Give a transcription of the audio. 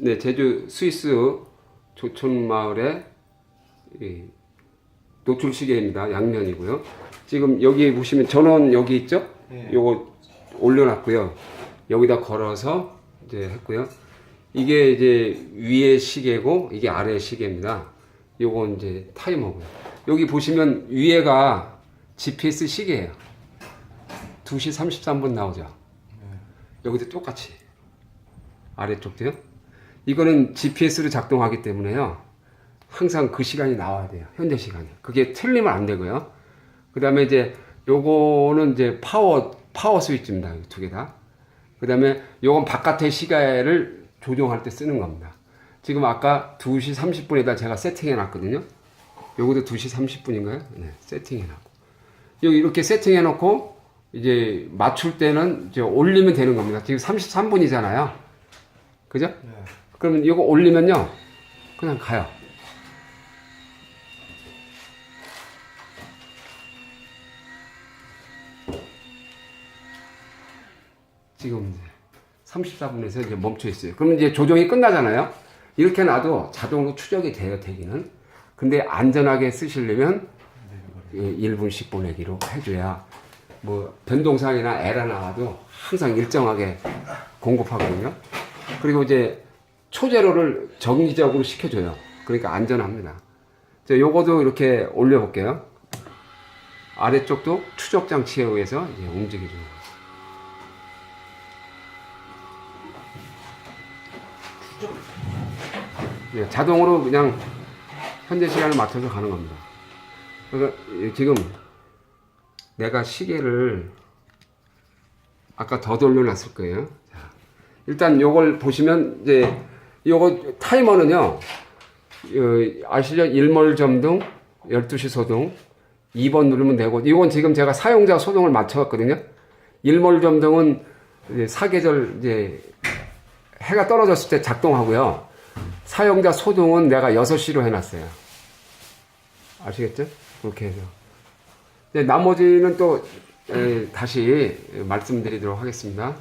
네, 제주 스위스 조촌 마을의 이 노출 시계입니다. 양면이고요. 지금 여기 보시면 전원 여기 있죠? 예. 요거 올려놨고요. 여기다 걸어서 이제 했고요. 이게 이제 위에 시계고 이게 아래 시계입니다. 요거 이제 타이머고요. 여기 보시면 위에가 GPS 시계예요. 2시 33분 나오죠. 여기도 똑같이 아래쪽도요. 이거는 GPS로 작동하기 때문에요. 항상 그 시간이 나와야 돼요. 현재 시간이. 그게 틀리면 안 되고요. 그 다음에 이제 요거는 이제 파워, 파워 스위치입니다. 이두 개 다. 그 다음에 요건 바깥의 시계를 조정할 때 쓰는 겁니다. 지금 아까 2시 30분에다 제가 세팅해 놨거든요. 요것도 2시 30분인가요? 네, 세팅해 놨고. 여기 이렇게 세팅해 놓고 이제 맞출 때는 이제 올리면 되는 겁니다. 지금 33분이잖아요. 그죠? 네. 그러면 이거 올리면요. 그냥 가요. 지금 이제 34분에서 이제 멈춰 있어요. 그러면 이제 조정이 끝나잖아요. 이렇게 놔도 자동으로 추적이 돼요, 되기는. 근데 안전하게 쓰시려면 1분씩 보내기로 해줘야 뭐 변동사항이나 에러 나와도 항상 일정하게 공급하거든요. 그리고 이제 초제로를 정기적으로 시켜줘요. 그러니까 안전합니다. 자, 요거도 이렇게 올려볼게요. 아래쪽도 추적 장치에 의해서 움직여줘요. 예, 자동으로 그냥 현재 시간을 맞춰서 가는 겁니다. 이- 지금 내가 시계를 아까 더 돌려놨을 거예요. 자, 일단 요걸 보시면 이제 요거 타이머는요. 어, 아시죠? 일몰 점등, 12시 소등, 2번 누르면 되고 이건 지금 제가 사용자 소등을 맞춰왔거든요. 일몰 점등은 이제 사계절 이제 해가 떨어졌을 때 작동하고요. 사용자 소등은 내가 6시로 해놨어요. 아시겠죠? 그렇게 해서. 이제 나머지는 또 에, 다시 말씀드리도록 하겠습니다.